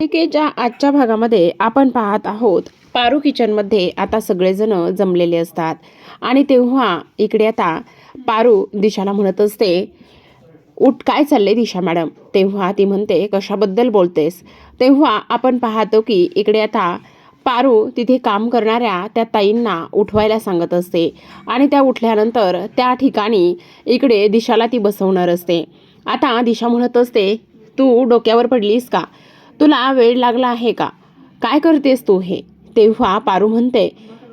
मालिकेच्या आजच्या भागामध्ये आपण पाहत आहोत पारू किचनमध्ये आता सगळेजण जमलेले असतात. आणि तेव्हा इकडे आता पारू दिशाला म्हणत असते उठ काय चाललंय दिशा मॅडम? तेव्हा ती म्हणते कशाबद्दल बोलतेस? तेव्हा आपण पाहतो की इकडे आता पारू तिथे काम करणाऱ्या त्या ताईंना उठवायला सांगत असते. आणि त्या उठल्यानंतर त्या ठिकाणी इकडे दिशाला ती बसवणार असते. आता दिशा म्हणत असते तू डोक्यावर पडलीस का? तुला वेळ लागला आहे का? काय करतेस तू हे? तेव्हा पारू म्हणते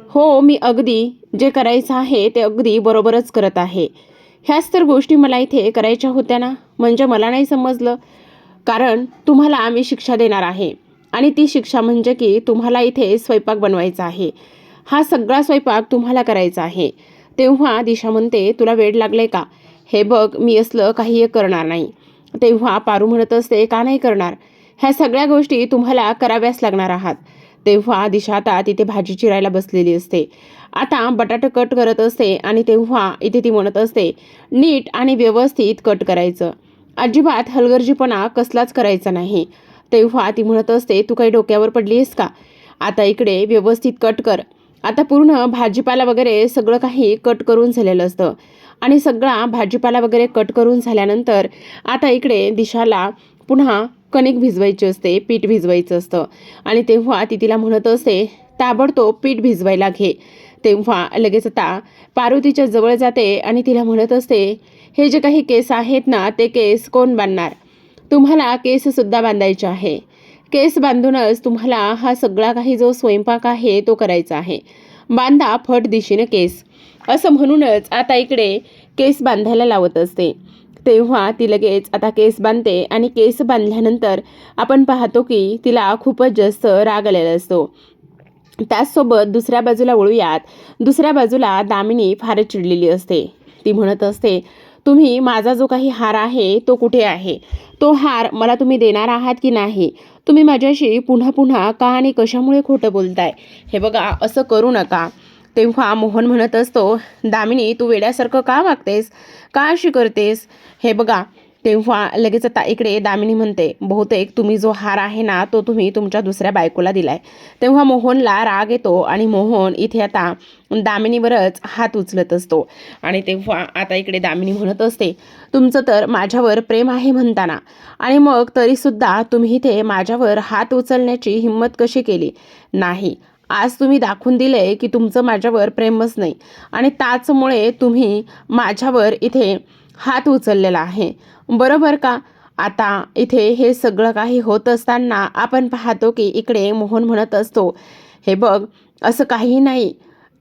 हो मी अगदी जे करायचं आहे ते अगदी बरोबरच करत आहे. ह्याच तर गोष्टी मला इथे करायच्या होत्या ना? म्हणजे मला नाही समजलं. कारण तुम्हाला आम्ही शिक्षा देणार आहे. आणि ती शिक्षा म्हणजे की तुम्हाला इथे स्वयंपाक बनवायचा आहे. हा सगळा स्वयंपाक तुम्हाला करायचा आहे. तेव्हा दिशा म्हणते तुला वेळ लागले का? हे बघ मी असलं काही करणार नाही. तेव्हा पारू म्हणत असते का नाही करणार? ह्या सगळ्या गोष्टी तुम्हाला कराव्याच लागणार आहात. तेव्हा दिशा आता तिथे भाजी चिरायला बसलेली असते. आता बटाटा कट करत असते आणि तेव्हा इथे ती म्हणत असते नीट आणि व्यवस्थित कट करायचं. अजिबात हलगर्जीपणा कसलाच करायचा नाही. तेव्हा ती म्हणत असते तू काही डोक्यावर पडली आहेस का? आता इकडे व्यवस्थित कट कर. आता पूर्ण भाजीपाला वगैरे सगळं काही कट करून झालेलं असतं. आणि सगळा भाजीपाला वगैरे कट करून झाल्यानंतर आता इकडे दिशाला पुन्हा कणिक भिजवायची असते पीठ भिजवायचं असतं. आणि तेव्हा ती तिला म्हणत असते ताबडतोब पीठ भिजवायला घे. तेव्हा लगेच आता पार्वतीच्या जवळ जाते आणि तिला म्हणत असते हे जे काही केस आहेत ना ते केस कोण बांधणार? तुम्हाला केससुद्धा बांधायचे आहे. केस बांधूनच तुम्हाला हा सगळा काही जो स्वयंपाक आहे तो करायचा आहे. बांधा फट दिशेनं केस. असं म्हणूनच आता इकडे केस बांधायला लावत असते. तेव्हा ती लगेच आता केस बांधते आणि केस बांधल्यानंतर आपण पाहतो की तिला खूपच जास्त राग आलेला असतो. त्याचसोबत दुसऱ्या बाजूला वळूयात. दुसऱ्या बाजूला दामिनी फारच चिडलेली असते. ती म्हणत असते तुम्ही माझा जो काही हार आहे तो कुठे आहे? तो हार मला तुम्ही देणार आहात की नाही? तुम्ही माझ्याशी पुन्हा पुन्हा का आणि कशामुळे खोटं बोलताय? हे बघा असं करू नका. तेव्हा मोहन म्हणत असतो दामिनी तू वेड्यासारखं का वागतेस? का अशी करतेस? हे बघा तेव्हा लगेच आता इकडे दामिनी म्हणते बहुतेक तुम्ही जो हार आहे ना तो तुम्ही तुमच्या दुसऱ्या बायकोला दिलाय. तेव्हा मोहनला राग येतो आणि मोहन इथे आता दामिनीवरच हात उचलत असतो. आणि तेव्हा आता इकडे दामिनी म्हणत असते तुमचं तर माझ्यावर प्रेम आहे म्हणताना. आणि मग तरीसुद्धा तुम्ही इथे माझ्यावर हात उचलण्याची हिंमत कशी केली? नाही. आज तुम्ही दाखवून दिले की तुमचं माझ्यावर प्रेमच नाही. आणि त्याचमुळे तुम्ही माझ्यावर इथे हात उचललेला आहे. बरोबर का? आता इथे हे सगळं काही होत असताना आपण पाहतो की इकडे मोहन म्हणत असतो हे बघ असं काही नाही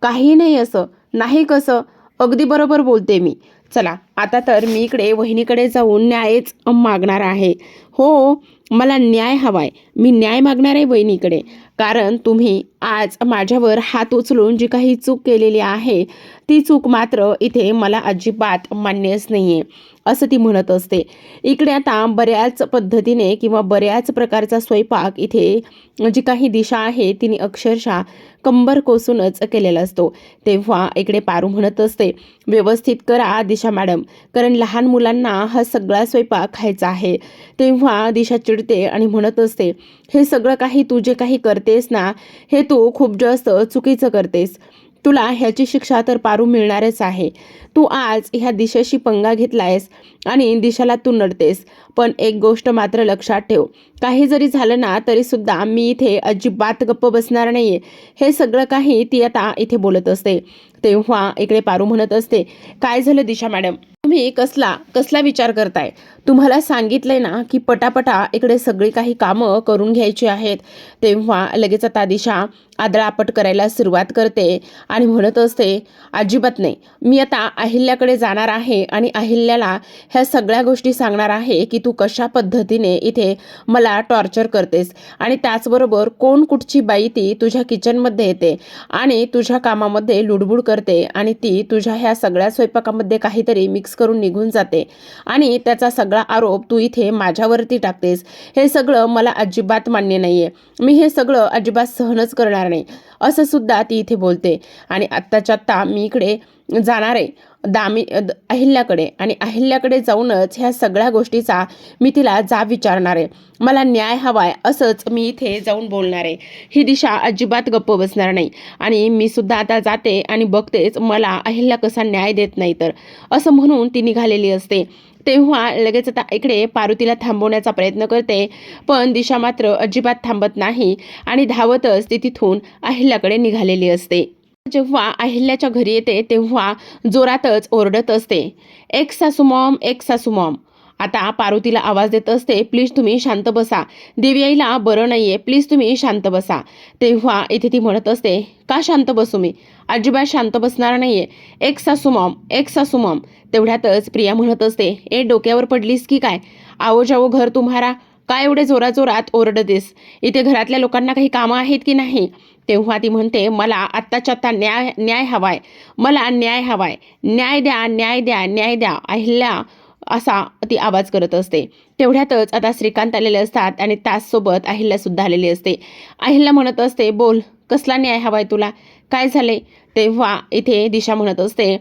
काही नाही असं नाही कसं? अगदी बरोबर बोलते मी. चला आता तर मी इकडे वहिनीकडे जाऊन न्यायच मागणार आहे. हो मला न्याय हवाय. मी न्याय मागणार आहे वहिनीकडे. कारण तुम्ही आज माझ्यावर हात उचलून जी काही चूक केलेली आहे ती चूक मात्र इथे मला अजिबात मान्यच नाही आहे असं ती म्हणत असते. इकडे आता बऱ्याच पद्धतीने किंवा बऱ्याच प्रकारचा स्वयंपाक इथे जी काही दिशा आहे तिने अक्षरशः कंबर कोसूनच केलेला असतो. तेव्हा इकडे पारू म्हणत असते व्यवस्थित करा दिशा मॅडम कारण लहान मुलांना हा सगळा स्वयंपाक खायचा आहे. तेव्हा दिशा चिडते आणि म्हणत असते हे सगळं काही तू जे काही करतेस ना हे तू खूप जास्त चुकीचं करतेस. तुला ह्याची शिक्षा तर पारू मिळणारच आहे. तू आज ह्या दिशेशी पंगा घेतलायस आणि दिशाला तू नडतेस. पण एक गोष्ट मात्र लक्षात ठेव. काही जरी झालं ना तरीसुद्धा मी इथे अजिबात गप्प बसणार नाही आहे हे सगळं काही ती आता इथे बोलत असते. तेव्हा इकडे पारू म्हणत असते काय झालं दिशा मॅडम? तुम्ही कसला कसला विचार करताय? तुम्हाला सांगितलंय ना की पटापटा इकडे सगळी काही कामं करून घ्यायची आहेत. तेव्हा लगेच आता दिशा आदळापट करायला सुरुवात करते आणि म्हणत असते अजिबात नाही. मी आता अहिल्याकडे जाणार आहे आणि अहिल्याला ह्या सगळ्या गोष्टी सांगणार आहे की तू कशा पद्धतीने इथे मला टॉर्चर करतेस आणि त्याचबरोबर कोण कुठची बाई ती तुझ्या किचनमध्ये येते आणि तुझ्या कामामध्ये लुडबुड करते आणि ती तुझ्या ह्या सगळ्या स्वयंपाकामध्ये काहीतरी मिक्स करून निघून जाते आणि त्याचा सगळा आरोप तू इथे माझ्यावरती टाकतेस. हे सगळं मला अजिबात मान्य नाही आहे मी हे सगळं अजिबात सहनच करणार नाही. असं सुद्धा ती इथे बोलते. आणि आत्ताच्या आत्ता मी इकडे जाणार आहे. दामी अहिल्याकडे. आणि अहिल्याकडे जाऊनच ह्या सगळ्या गोष्टीचा मी तिला जा विचारणार आहे. मला न्याय हवाय असंच मी इथे जाऊन बोलणार आहे. ही दिशा अजिबात गप्प बसणार नाही. आणि मी सुद्धा आता जाते आणि बघतेच मला अहिल्या कसा न्याय देत नाही तर. असं म्हणून ती निघालेली असते. तेव्हा लगेच आता इकडे पारुतीला थांबवण्याचा प्रयत्न करते पण दिशा मात्र अजिबात थांबत नाही आणि धावतच ती तिथून अहिल्याकडे निघालेली असते. जेव्हा अहिल्याच्या घरी येते तेव्हा जोरातच ओरडत असते एक सासू मॉम एक सासू मॉम. आता पार्वतीला आवाज देत असते प्लीज तुम्ही शांत बसा. देवीआईला बरं नाहीये. प्लीज तुम्ही शांत बसा. तेव्हा इथे ती म्हणत असते का शांत बसू मी? अजिबात शांत बसणार नाहीये. एक सासू मॉम एक सासू मॉम. तेवढ्यातच प्रिया म्हणत असते ए डोक्यावर पडलीस की काय? आवो जावो घर तुम्हारा. काय एवढे जोराजोरात ओरडतेस? इथे घरातल्या लोकांना काही कामं आहेत की नाही? तेव्हा ती म्हणते मला आत्ताच्या आत्ता न्याय न्याय हवाय. मला न्याय हवाय. न्याय द्या न्याय द्या न्याय द्या. अहिल्या असा ती आवाज करत असते. तेवढ्यातच आता श्रीकांत आलेले असतात आणि त्याचसोबत अहिल्यासुद्धा आलेली असते. अहिल्या म्हणत असते बोल कसला न्याय हवाय तुला? काय झाले तेव्हा इथे दिशा म्हणत असते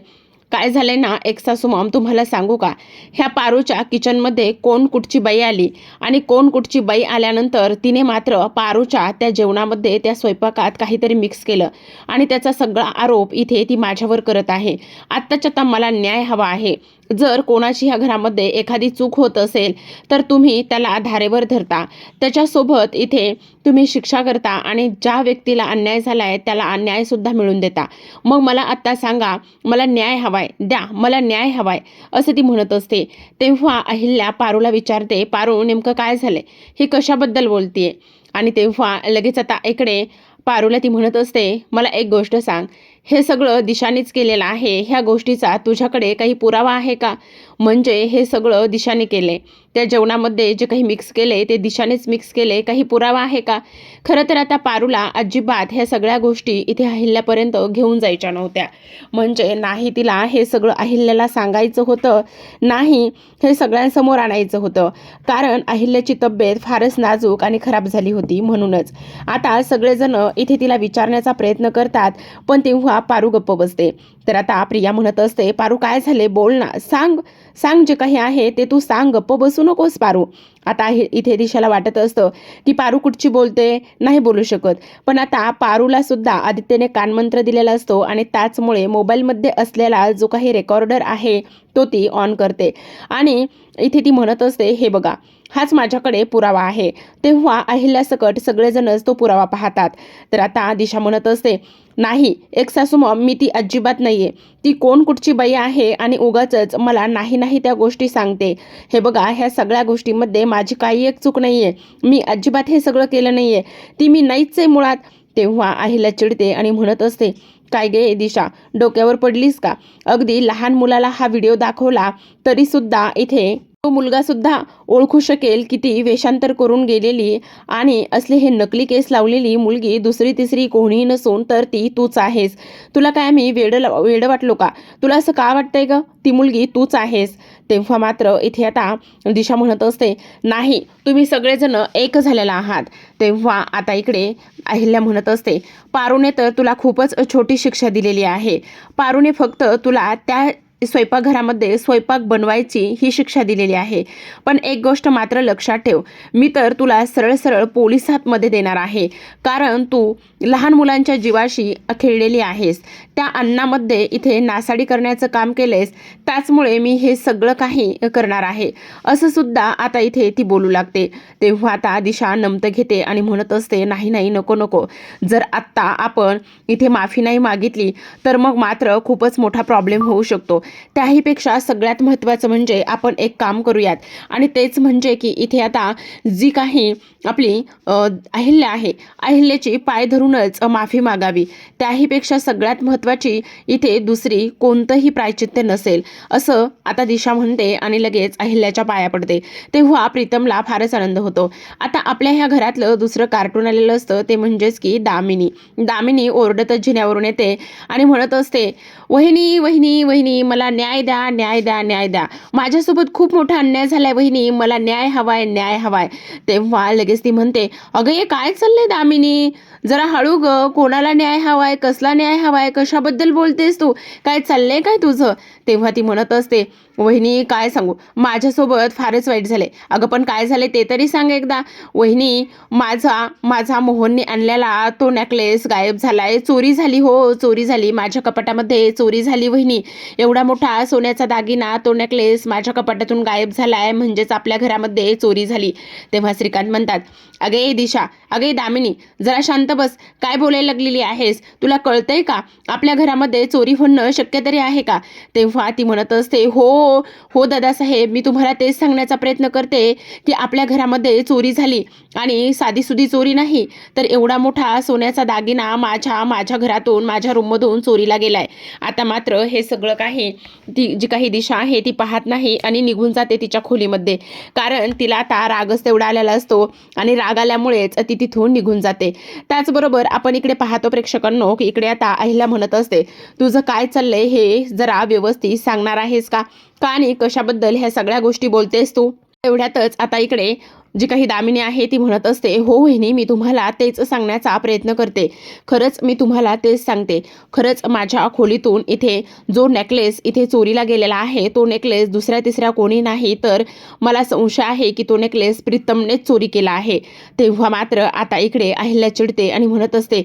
काय झाले ना एक सासू मॉम तुम्हाला सांगू का? ह्या पारूच्या किचनमध्ये कोण कुठची बाई आली आणि कोण कुठची बाई आल्यानंतर तिने मात्र पारूच्या त्या जेवणामध्ये त्या स्वयंपाकात काहीतरी मिक्स केलं आणि त्याचा सगळा आरोप इथे ती माझ्यावर करत आहे. आत्ताच्या आता मला न्याय हवा आहे. जर कोणाची ह्या घरामध्ये एखादी चूक होत असेल तर तुम्ही त्याला धारेवर धरता. त्याच्यासोबत इथे तुम्ही शिक्षा करता आणि ज्या व्यक्तीला अन्याय झाला आहे त्याला अन्यायसुद्धा मिळून देता. मग मला आत्ता सांगा मला न्याय हवा हवाय. द्या मला न्याय हवाय असं ती म्हणत असते. तेव्हा अहिल्या पारूला विचारते पारू नेमकं काय झालंय? ही कशाबद्दल बोलतीये? आणि तेव्हा लगेच आता इकडे पारूला ती म्हणत असते मला एक गोष्ट सांग. हे सगळं दिशानेच केलेलं आहे. ह्या गोष्टीचा तुझ्याकडे काही पुरावा आहे का? म्हणजे हे सगळं दिशाने केले. त्या जेवणामध्ये जे काही मिक्स केले ते दिशानेच मिक्स केले. काही पुरावा आहे का? खरं तर आता पारूला अजिबात ह्या सगळ्या गोष्टी इथे अहिल्यापर्यंत घेऊन जायच्या नव्हत्या. म्हणजे नाही तिला हे सगळं अहिल्याला सांगायचं होतं नाही हे सगळ्यांसमोर आणायचं होतं. कारण अहिल्याची तब्येत फारच नाजूक आणि खराब झाली होती म्हणूनच. आता सगळेजण इथे तिला विचारण्याचा प्रयत्न करतात पण तेव्हा पारू गप्प बसते. तर आता प्रिया म्हणत असते पारू काय झाले? बोल ना. सांग. सांग जे काही आहे ते तू सांग. गप्प बसू नकोस पारू. आता हे इथे दिशाला वाटत असतं की पारू कुठची बोलते? नाही बोलू शकत. पण आता पारूला सुद्धा आदित्यने कानमंत्र दिलेला असतो आणि त्याचमुळे मोबाईलमध्ये असलेला जो काही रेकॉर्डर आहे तो ती ऑन करते. आणि इथे ती म्हणत असते हे बघा. हाच माझ्याकडे पुरावा आहे. तेव्हा अहिल्यासकट सगळेजणच तो पुरावा पाहतात. तर आता दिशा म्हणत असते नाही एक सासू मॉम मी ती अजिबात नाहीये. ती कोण कुठची बाई आहे आणि उगाच मला नाही नाही त्या गोष्टी सांगते. हे बघा ह्या सगळ्या गोष्टीमध्ये माझी काही एक चूक नाहीये. मी अजिबात हे सगळं केलं नाहीये. ती मी नाहीच आहे मुळात. तेव्हा आईला चिडते आणि म्हणत असते काय गे दिशा डोक्यावर पडलीस का? अगदी लहान मुलाला हा व्हिडिओ दाखवला तरीसुद्धा इथे तो मुलगा सुद्धा ओळखू शकेल की ती वेषांतर करून गेलेली आणि असले हे नकली केस लावलेली मुलगी दुसरी तिसरी कोणीही नसून तर ती तूच आहेस. तुला काय मी वेड वेड वाटलो का? तुला असं का वाटतंय ग? ती मुलगी तूच आहेस. तेव्हा मात्र इथे आता दिशा म्हणत असते नाही तुम्ही सगळेजण एक झालेला आहात. तेव्हा आता इकडे अहिल्या म्हणत असते पारूने तर तुला खूपच छोटी शिक्षा दिलेली आहे. पारूने फक्त तुला त्या स्वयंपाकघरामध्ये स्वयंपाक बनवायची ही शिक्षा दिलेली आहे. पण एक गोष्ट मात्र लक्षात ठेव मी तर तुला सरळ सरळ पोलिसातमध्ये देणार आहे. कारण तू लहान मुलांच्या जीवाशी खेळलेली आहेस. त्या अन्नामध्ये इथे नासाडी करण्याचं काम केलेस त्याचमुळे मी हे सगळं काही करणार आहे. असं सुद्धा आता इथे ती बोलू लागते. तेव्हा आता दिशा नमतं घेते आणि म्हणत असते नाही नाही नको नको. जर आत्ता आपण इथे माफी नाही मागितली तर मग मात्र खूपच मोठा प्रॉब्लेम होऊ शकतो. त्याहीपेक्षा सगळ्यात महत्त्वाचं म्हणजे आपण एक काम करूयात. आणि तेच म्हणजे की इथे आता जी काही आपली अहिल्या आहे अहिल्याची पाय धरूनच माफी मागावी. त्याहीपेक्षा सगळ्यात महत्त्वाची इथे दुसरी कोणतंही प्रायचित्य नसेल असं आता दिशा म्हणते आणि लगेच अहिल्याच्या पाया पडते. तेव्हा प्रीतमला फारच आनंद होतो. आता आपल्या ह्या घरातलं दुसरं कार्टून आलेलं असतं ते म्हणजेच की दामिनी. दामिनी ओरडतच जिन्यावरून येते आणि म्हणत असते वहिनी वहिनी वहिनी मला न्याय द्या न्याय द्या न्याय द्या. माझ्यासोबत खूप मोठा अन्याय झालाय वहिनी मला न्याय हवाय न्याय हवाय. तेव्हा लगेच ती म्हणते अगं हे काय चाललंय दामिनी? जरा हळू ग. कोणाला न्याय हवाय कसला न्याय हवाय कशाबद्दल बोलतेस तू? काय चाललंय काय तुझं? तेव्हा ती म्हणत असते वहिनी काय सांगू? माझ्यासोबत फारच वाईट झाले अगं पण काय झाले ते तरी सांग एकदा. वहिनी माझा माझा मोहनने आणलेला तो नेकलेस गायब झालाय. चोरी झाली हो चोरी झाली. माझ्या कपाटामध्ये चोरी झाली वहिनी. एवढा मोठा सोन्याचा दागिना तो नेकलेस. माझ्या कपाटातून गायब झालाय. म्हणजेच आपल्या घरामध्ये चोरी झाली. तेव्हा श्रीकांत म्हणतात अगे ए दिशा अगे दामिनी जरा शांत बस. काय बोलायला लागलेली आहेस? तुला कळतंय का? आपल्या घरामध्ये चोरी होणं शक्य तरी आहे का? तेव्हा ती म्हणत असते हो हो दादासाहेब मी तुम्हाला तेच सांगण्याचा प्रयत्न करते की आपल्या घरामध्ये चोरी झाली आणि साधीसुधी चोरी नाही तर एवढा मोठा सोन्याचा दागिना माझ्या माझ्या घरातून माझ्या रूममधून चोरीला गेलाय. आता मात्र हे सगळं काही ती जी काही दिशा आहे ती पाहत नाही आणि निघून जाते तिच्या खोलीमध्ये. कारण तिला आता रागच तेवढा आलेला असतो आणि राग आल्यामुळेच ती तिथून निघून जाते. त्याचबरोबर आपण इकडे पाहतो प्रेक्षकांनो की इकडे आता अहिल्या म्हणत असते तुझं काय चाललंय हे जरा व्यवस्थित सांगणार आहेस का? का आणि कशाबद्दल ह्या सगळ्या गोष्टी बोलतेस तू? एवढ्यातच आता इकडे जी काही दामिनी आहे ती म्हणत असते हो वहिनी मी तुम्हाला तेच सांगण्याचा प्रयत्न करते. खरंच मी तुम्हाला तेच सांगते. खरंच माझ्या खोलीतून इथे जो नेकलेस इथे चोरीला गेलेला आहे तो नेकलेस दुसऱ्या तिसऱ्या कोणी नाही तर मला संशय आहे की तो नेकलेस प्रीतमनेच चोरी केला आहे. तेव्हा मात्र आता इकडे अहिल्या चिडते आणि म्हणत असते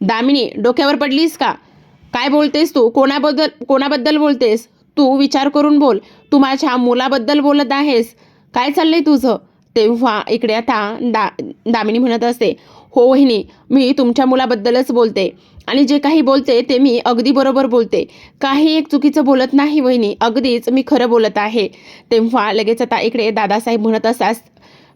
दामिनी डोक्यावर पडलीस का? काय बोलतेस तू? कोणाबद्दल कोणाबद्दल बोलतेस? तू विचार करून बोल. तू माझ्या मुलाबद्दल बोलत आहेस. काय चाललंय तुझं? तेव्हा इकडे आता दा दामिनी म्हणत असते हो वहिनी मी तुमच्या मुलाबद्दलच बोलते आणि जे काही बोलते ते मी अगदी बरोबर बोलते. काही एक चुकीचं बोलत नाही वहिनी अगदीच मी खरं बोलत आहे. तेव्हा लगेच आता इकडे दादासाहेब म्हणत असास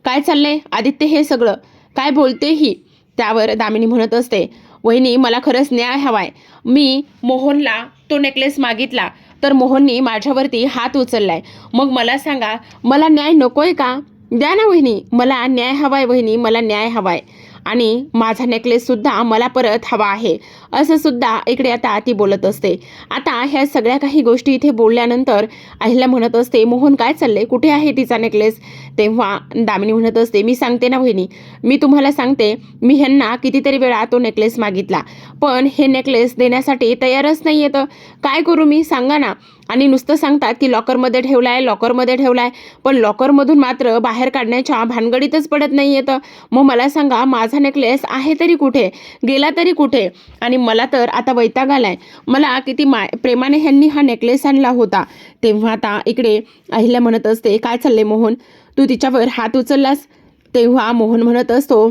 काय चाललंय? आदित्य हे सगळं? काय बोलते ही? त्यावर दामिनी म्हणत असते वहिनी मला खरंच न्याय हवाय. मी मोहनला तो नेकलेस मागितला तर मोहननी माझ्यावरती हात उचललाय. मग मला सांगा मला न्याय नकोय का? द्या ना वहिनी मला न्याय हवाय वहिनी मला न्याय हवाय. आणि माझा नेकलेससुद्धा मला परत हवा आहे. असं सुद्धा इकडे आता ती बोलत असते. आता ह्या सगळ्या काही गोष्टी इथे बोलल्यानंतर आईला म्हणत असते मोहन काय चालले कुठे आहे तिचा नेकलेस तेव्हा दामिनी म्हणत असते मी सांगते ना वहिनी मी तुम्हाला सांगते मी ह्यांना कितीतरी वेळा तो नेकलेस मागितला. पण हे नेकलेस देण्यासाठी तयारच नाही येतं काय करू मी? सांगा ना. आणि नुसतं सांगतात की लॉकरमध्ये ठेवला आहे लॉकरमध्ये ठेवला आहे पण लॉकरमधून मात्र बाहेर काढण्याच्या भानगडीतच पडत नाही येतं मग मला सांगा माझा नेकलेस आहे तरी कुठे? गेला तरी कुठे? आणि मला तर आता वैताग आलाय. मला किती माय प्रेमाने ह्यांनी हा नेकलेस आणला होता. तेव्हा आता इकडे अहिल्या म्हणत असते काय चालले मोहन? तू तिच्यावर हात उचललास? तेव्हा मोहन म्हणत असतो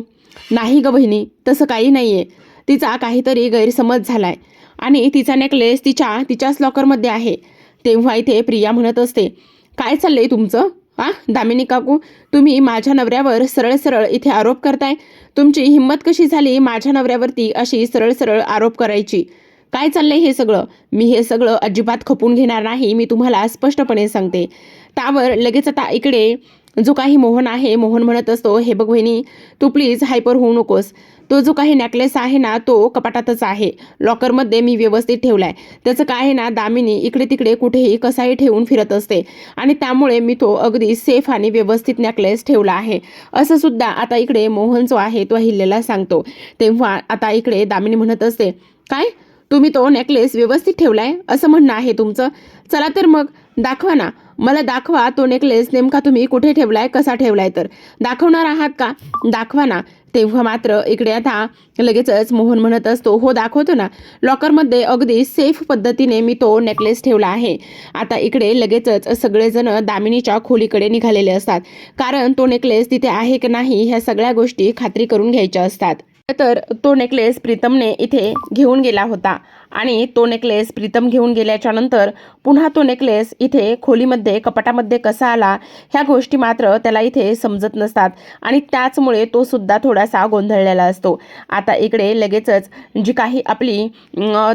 नाही ग बहिणी तसं काही नाही आहे तिचा काहीतरी गैरसमज झाला आहे आणि तिचा नेकलेस तिच्या तिच्याच लॉकरमध्ये आहे. तेव्हा इथे प्रिया म्हणत असते काय चाललंय तुमचं? हा दामिनी काकू तुम्ही माझ्या नवऱ्यावर सरळ सरळ इथे आरोप करताय? तुमची हिंमत कशी झाली माझ्या नवऱ्यावरती अशी सरळ सरळ आरोप करायची? काय चाललंय हे सगळं? मी हे सगळं अजिबात खपून घेणार नाही मी तुम्हाला स्पष्टपणे सांगते. त्यावर लगेच आता इकडे जो काही मोहन आहे मोहन म्हणत असतो हे बघ वहिनी तू प्लीज हायपर होऊ नकोस. तो जो काही नेकलेस आहे ना तो कपाटातच आहे. लॉकरमध्ये मी व्यवस्थित ठेवलाय. त्याचं काय आहे ना दामिनी इकडे तिकडे कुठेही कसाही ठेवून फिरत असते. आणि त्यामुळे मी तो अगदी सेफ आणि व्यवस्थित नेकलेस ठेवला आहे. असं सुद्धा आता इकडे मोहन जो आहे तो हिल्लेला सांगतो. तेव्हा आता इकडे दामिनी म्हणत असते काय? तुम्ही तो नेकलेस व्यवस्थित ठेवलाय? असं म्हणणं आहे तुमचं? चला तर मग दाखवा ना. मला दाखवा तो नेकलेस नेमका तुम्ही कुठे ठेवलाय कसा ठेवलाय तर. दाखवणार आहात का? दाखवा ना. तेव्हा मात्र इकडे आता लगेचच मोहन म्हणत असतो हो दाखवतो ना. लॉकरमध्ये अगदी सेफ पद्धतीने मी तो नेकलेस ठेवला आहे. आता इकडे लगेचच सगळेजण दामिनीच्या खोलीकडे निघालेले असतात. कारण तो नेकलेस तिथे आहे की नाही ह्या सगळ्या गोष्टी खात्री करून घ्यायच्या असतात. तर तो नेकलेस प्रीतमने इथे घेऊन गेला होता. आणि तो नेकलेस प्रीतम घेऊन गेल्याच्यानंतर पुन्हा तो नेकलेस इथे खोलीमध्ये कपाटामध्ये कसा आला ह्या गोष्टी मात्र त्याला इथे समजत नसतात. आणि त्याचमुळे तो सुद्धा थोडासा गोंधळलेला असतो. आता इकडे लगेचच जी काही आपली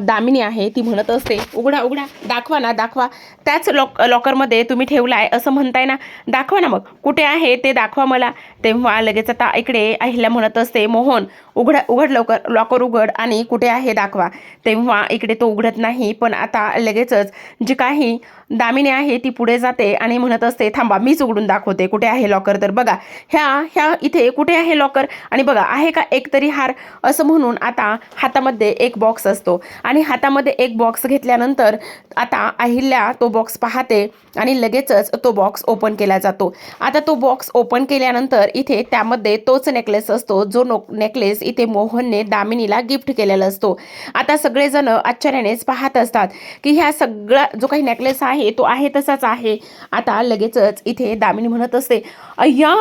दामिनी आहे ती म्हणत असते उघडा उघडा दाखवा ना दाखवा. त्याच लॉक लॉकरमध्ये तुम्ही ठेवला आहे असं म्हणताय ना दाखवा ना मग. कुठे आहे ते दाखवा मला. तेव्हा लगेच आता इकडे अहिल्या म्हणत असते मोहन उघड उघड लवकर लॉकर उघड आणि कुठे आहे दाखवा. तेव्हा इकडे तो उघडत नाही. पण आता लगेचच जी काही दामिनी आहे ती पुढे जाते आणि म्हणत असते थांबा मीच उघडून दाखवते. कुठे आहे लॉकर तर बघा ह्या ह्या इथे कुठे आहे लॉकर आणि बघा आहे का एक तरी हार? असं म्हणून आता हातामध्ये एक बॉक्स असतो. आणि हातामध्ये एक बॉक्स घेतल्यानंतर आता अहिल्या तो बॉक्स पाहते आणि लगेचच तो बॉक्स ओपन केला जातो. आता तो बॉक्स ओपन केल्यानंतर इथे त्यामध्ये तोच नेकलेस असतो. जो नो नेकलेस इथे मोहनने दामिनीला गिफ्ट केलेला असतो. आता सगळेजण आश्चर्यानेच पाहत असतात की ह्या सगळा जो काही नेकलेस आहे तो आहे तसाच आहे. आता लगेचच इथे दामिनी म्हणत असते अय्या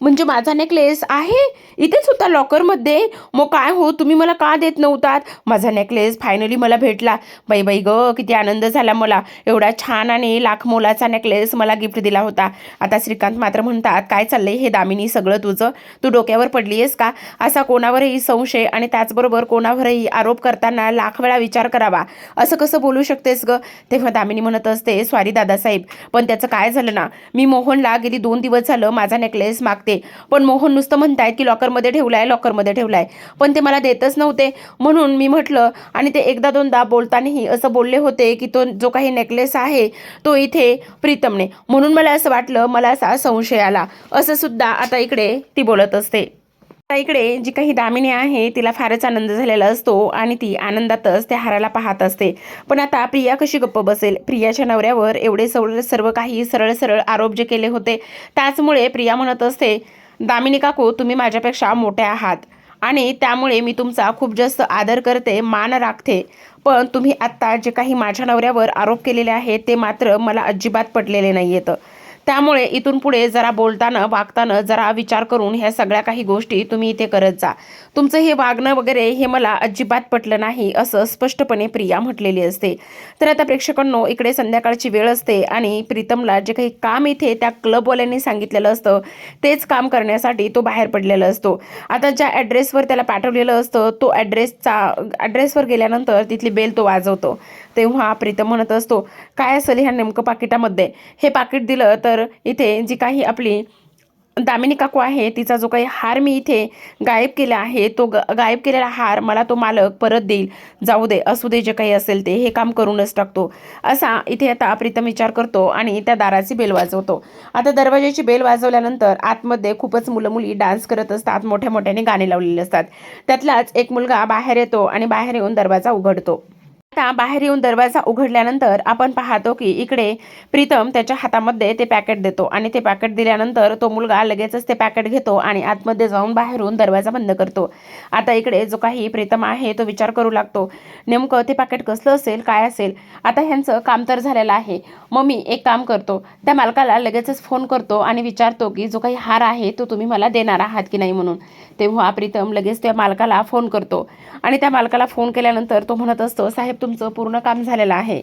म्हणजे माझा नेकलेस आहे? इथेच होता लॉकरमध्ये मग काय हो तुम्ही मला का देत नव्हतात? माझा नेकलेस फायनली मला भेटला. बाई बाई ग किती आनंद झाला मला. एवढा छान आणि लाख मोलाचा नेकलेस मला गिफ्ट दिला होता. आता श्रीकांत मात्र म्हणतात काय चाललंय हे दामिनी सगळं तुझं? तू डोक्यावर पडली आहेस का? असा कोणावरही संशय आणि त्याचबरोबर कोणावरही आरोप करताना लाख वेळा विचार करावा. असं कसं बोलू शकतेस ग? तेव्हा दामिनी म्हणत असते स्वारी दादासाहेब पण त्याचं काय झालं ना मी मोहनला गेली दोन दिवस झालं माझा नेकलेस मागते. पण मोहन नुसतं म्हणतायत की लॉकरमध्ये ठेवलाय लॉकरमध्ये ठेवलाय. पण ते मला देतच नव्हते. म्हणून मी म्हटलं आणि ते एकदा दोनदा बोलतानाही असं बोलले होते की तो जो काही नेकलेस आहे तो इथे प्रीतमने. म्हणून मला असं वाटलं मला असा संशय आला. असं सुद्धा आता इकडे ती बोलत असते. आता इकडे जी काही दामिनी आहे तिला फारच आनंद झालेला असतो आणि ती आनंदातच त्या हाराला पाहत असते. पण आता प्रिया कशी गप्प बसेल? प्रियाच्या नवऱ्यावर एवढे सवळ सर्व काही सरळ सरळ आरोप जे केले होते त्याचमुळे प्रिया म्हणत असते दामिनी काकू तुम्ही माझ्यापेक्षा मोठ्या आहात आणि त्यामुळे मी तुमचा खूप जास्त आदर करते मान राखते. पण तुम्ही आत्ता जे काही माझ्या नवऱ्यावर आरोप केलेले आहेत ते मात्र मला अजिबात पटलेले नाही येतं त्यामुळे इथून पुढे जरा बोलताना वागताना जरा विचार करून ह्या सगळ्या काही गोष्टी तुम्ही इथे करत जा. तुमचं हे वागणं वगैरे हे मला अजिबात पटलं नाही असं स्पष्टपणे प्रिया म्हटलेली असते. तर आता प्रेक्षकांनो इकडे संध्याकाळची वेळ असते आणि प्रीतमला जे काही काम इथे त्या क्लबवाल्यांनी सांगितलेलं असतं तेच काम करण्यासाठी तो बाहेर पडलेला असतो. आता ज्या ॲड्रेसवर त्याला पाठवलेलं असतं तो ॲड्रेसचा ॲड्रेसवर गेल्यानंतर तिथली बेल तो वाजवतो. तेव्हा प्रीतम म्हणत असतो काय असेल ह्या नेमकं पाकिटामध्ये? हे पाकिट दिलं तर तर इथे जी काही आपली दामिनी काकू आहे तिचा जो काही हार मी इथे गायब केला आहे तो ग गायब केलेला हार मला तो मालक परत देईल. जाऊ दे असू दे जे काही असेल ते हे काम करूनच टाकतो. असा इथे आता प्रीतम विचार करतो आणि त्या दाराची बेल वाजवतो. आता दरवाजाची बेल वाजवल्यानंतर आतमध्ये खूपच मुलं मुली डान्स करत असतात मोठ्या मोठ्याने गाणे लावलेले असतात. त्यातलाच एक मुलगा बाहेर येतो आणि बाहेर येऊन दरवाजा उघडतो. आता बाहेर येऊन दरवाजा उघडल्यानंतर आपण पाहतो की इकडे प्रीतम त्याच्या हातामध्ये ते पॅकेट देतो आणि ते पॅकेट दिल्यानंतर तो मुलगा लगेचच ते पॅकेट घेतो आणि आतमध्ये जाऊन बाहेरून दरवाजा बंद करतो. आता इकडे जो काही प्रीतम आहे तो विचार करू लागतो नेमकं ते पॅकेट कसलं असेल? काय असेल? आता ह्यांचं काम तर झालेलं आहे. मग मी एक काम करतो त्या मालकाला लगेचच फोन करतो आणि विचारतो की जो काही हार आहे तो तुम्ही मला देणार आहात की नाही म्हणून? तेव्हा प्रीतम लगेच त्या मालकाला फोन करतो आणि त्या मालकाला फोन केल्यानंतर तो म्हणत असतो साहेब तुमचं पूर्ण काम झालेलं आहे.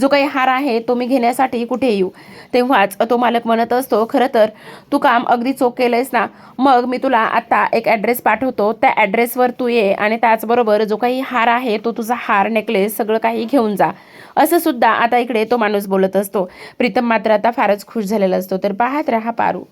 जो काही हार आहे तो मी घेण्यासाठी कुठे येऊ? तेव्हाच तो मालक म्हणत असतो खरं तर तू काम अगदी चोख केलंयस ना? मग मी तुला आत्ता एक ॲड्रेस पाठवतो. त्या ॲड्रेसवर तू ये आणि त्याचबरोबर जो काही हार आहे तो तुझा हार नेकलेस सगळं काही घेऊन जा. असं सुद्धा आता इकडे तो माणूस बोलत असतो. प्रीतम मात्र आता फारच खुश झालेला असतो. तर पाहत राहा पारू.